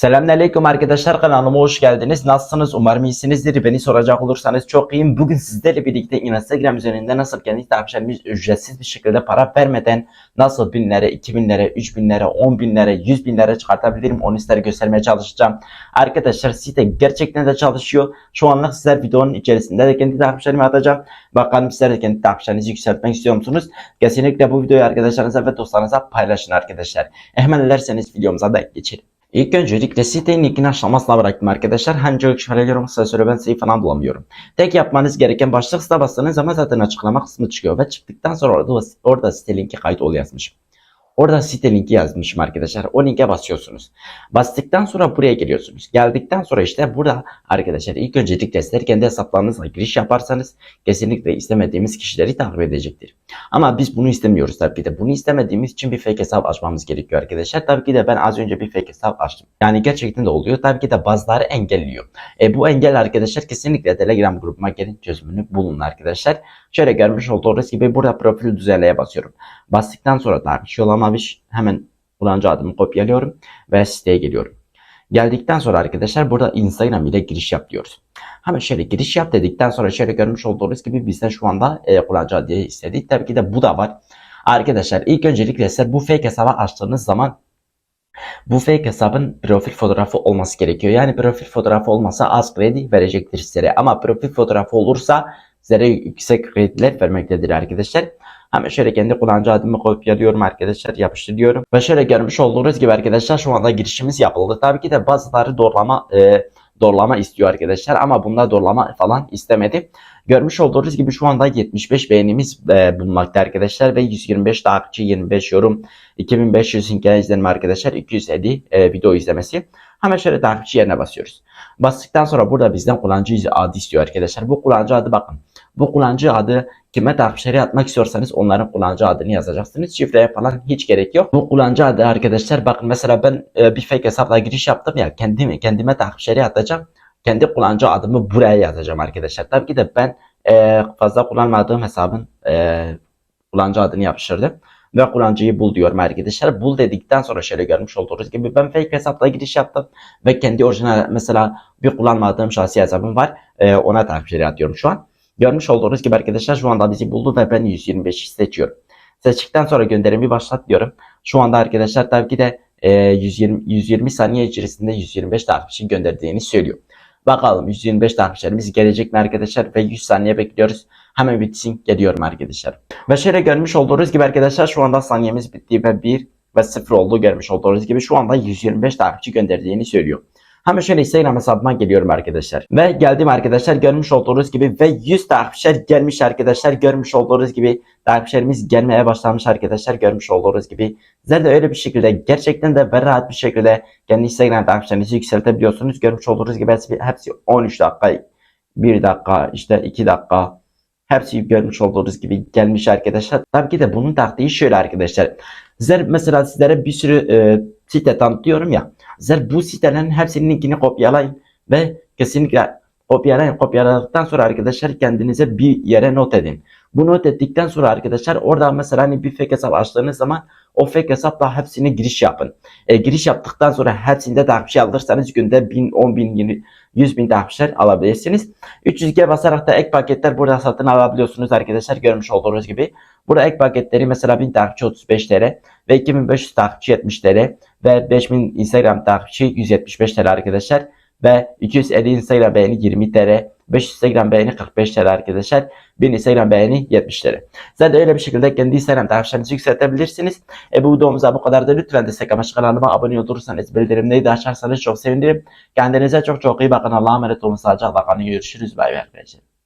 Selamünaleyküm arkadaşlar kanalıma hoş geldiniz. Nasılsınız? Umarım iyisinizdir. Beni soracak olursanız çok iyiyim. Bugün sizlerle birlikte Instagram üzerinde nasıl kendi takipçilerimiz ücretsiz bir şekilde para vermeden nasıl binlere, 2000'lere, 3000'lere, 10.000'lere, 100.000'lere çıkartabilirim onu sizlere göstermeye çalışacağım. Arkadaşlar site gerçekten de çalışıyor. Şu anlık sizler videonun içerisinde de kendi takipçilerimi atacağım. Bakalım sizler de kendi takipçilerinizi yükseltmek istiyor musunuz? Kesinlikle bu videoyu arkadaşlarınıza ve dostlarınıza paylaşın arkadaşlar. Hemen dilerseniz videomuza da geçelim. İlk öncelikle sitenin linkini aşamasına bıraktım arkadaşlar. Şöyle geliyorum kısa süre ben sayı falan bulamıyorum. Tek yapmanız gereken başlık site bastığınız zaman zaten açıklama kısmı çıkıyor. Ve çıktıktan sonra orada, orada site linki kayıt ol yazmış. Orada site linki yazmışım arkadaşlar. O linke basıyorsunuz. Bastıktan sonra buraya geliyorsunuz. Geldikten sonra işte burada arkadaşlar ilk öncelikle sizler kendi hesaplarınızla giriş yaparsanız kesinlikle istemediğimiz kişileri takip edecektir. Ama biz bunu istemiyoruz tabii ki de. Bunu istemediğimiz için bir fake hesap açmamız gerekiyor arkadaşlar. Tabii ki de ben az önce bir fake hesap açtım. Yani gerçekten de oluyor. Tabii ki de bazıları engelliyor. E, bu engel arkadaşlar kesinlikle Telegram grubuma gelin çözümünü bulun arkadaşlar. Şöyle görmüş olduğunuz gibi burada profil düzenleye basıyorum. Bastıktan sonra da bir şey olamamış. Hemen kullanıcı adımı kopyalıyorum ve siteye geliyorum. Geldikten sonra arkadaşlar burada Instagram ile giriş yap diyoruz. Hemen şöyle giriş yap dedikten sonra şöyle görmüş olduğunuz gibi bizden şu anda e, kullanıcı adı istedi. Tabii ki de bu da var. Arkadaşlar ilk öncelikle sizler bu fake hesabı açtığınız zaman bu fake hesabın profil fotoğrafı olması gerekiyor. Yani profil fotoğrafı olmasa az kredi verecektir sizlere. Ama profil fotoğrafı olursa sizlere yüksek krediler vermektedir arkadaşlar. Hemen şöyle kendi kullanıcı adımı kopyalıyorum arkadaşlar yapıştırıyorum. Ve şöyle görmüş olduğunuz gibi arkadaşlar şu anda girişimiz yapıldı. Tabii ki de bazıları doğrulama e, doğrulama istiyor arkadaşlar ama bunda doğrulama falan istemedi. Görmüş olduğunuz gibi şu anda 75 beğenimiz e, bulunmakta arkadaşlar ve 125 takipçi 25 yorum 2500 hikaye izlenme arkadaşlar 250 e, video izlemesi. Hemen şöyle takipçi yerine basıyoruz. Bastıktan sonra burada bizden kullanıcı adı istiyor arkadaşlar. Bu kullanıcı adı bakın. Bu kullanıcı adı kime takipçileri atmak istiyorsanız onların kullanıcı adını yazacaksınız. Şifreye falan hiç gerek yok. Bu kullanıcı adı arkadaşlar bakın mesela ben e, bir fake hesapla giriş yaptım ya kendimi kendime takipçileri atacağım. Kendi kullanıcı adımı buraya yazacağım arkadaşlar. Tabii ki de ben e, fazla kullanmadığım hesabın e, kullanıcı adını yapıştırdım. Ve kullanıcıyı bul diyorum arkadaşlar. Bul dedikten sonra şöyle görmüş olduğunuz gibi ben fake hesapla giriş yaptım. Ve kendi orijinal mesela bir kullanmadığım şahsi hesabım var. E, ona takipçileri atıyorum şu an. Görmüş olduğunuz gibi arkadaşlar şu anda bizi buldu ve ben 125'i seçiyorum. Seçtikten sonra gönderimi başlat diyorum. Şu anda arkadaşlar tabii ki de e, 120, 120 saniye içerisinde 125 takipçi gönderdiğini söylüyor. Bakalım 125 takipçilerimiz gelecek mi arkadaşlar ve 100 saniye bekliyoruz. Hemen bitsin geliyorum arkadaşlar. Ve şöyle görmüş olduğunuz gibi arkadaşlar şu anda saniyemiz bitti ve 1 ve 0 oldu görmüş olduğunuz gibi şu anda 125 takipçi gönderdiğini söylüyor. Hemen şöyle Instagram hesabıma geliyorum arkadaşlar. Ve geldim arkadaşlar görmüş olduğunuz gibi ve 100 takipçiler gelmiş arkadaşlar. Görmüş olduğunuz gibi takipçilerimiz gelmeye başlamış arkadaşlar. Görmüş olduğunuz gibi. Sizler de öyle bir şekilde gerçekten de ve rahat bir şekilde kendi Instagram takipçilerinizi yükseltebiliyorsunuz. Görmüş olduğunuz gibi hepsi, hepsi 13 dakika, 1 dakika, işte 2 dakika. Hepsi görmüş olduğunuz gibi gelmiş arkadaşlar. Tabii ki de bunun taktiği şöyle arkadaşlar. Sizler mesela sizlere bir sürü e, site tanıtıyorum ya. Sizler bu sitelerin hepsinin linkini kopyalayın ve kesinlikle kopyalayın. Kopyaladıktan sonra arkadaşlar kendinize bir yere not edin. Bu not ettikten sonra arkadaşlar orada mesela hani bir fake hesap açtığınız zaman o fake hesapla hepsine giriş yapın. E, giriş yaptıktan sonra hepsinde takipçi alırsanız günde 1000, 10 bin, 20, 100 bin takipçiler alabilirsiniz. 300G basarak da ek paketler burada satın alabiliyorsunuz arkadaşlar görmüş olduğunuz gibi. Burada ek paketleri mesela 1000 takipçi 35 TL ve 2500 takipçi 70 TL ve 5000 Instagram takipçi 175 TL arkadaşlar ve 250 Instagram beğeni 20 TL, 500 Instagram beğeni 45 TL arkadaşlar, 1000 Instagram beğeni 70 TL. Siz öyle bir şekilde kendi Instagram takipçilerinizi yükseltebilirsiniz. E bu videomuzda bu kadar da lütfen destek amaçlı kanalıma abone olursanız, bildirimleri de açarsanız çok sevinirim. Kendinize çok çok iyi bakın. Allah'a emanet olun. Sağlıcakla kalın. Görüşürüz. Bay bay arkadaşlar.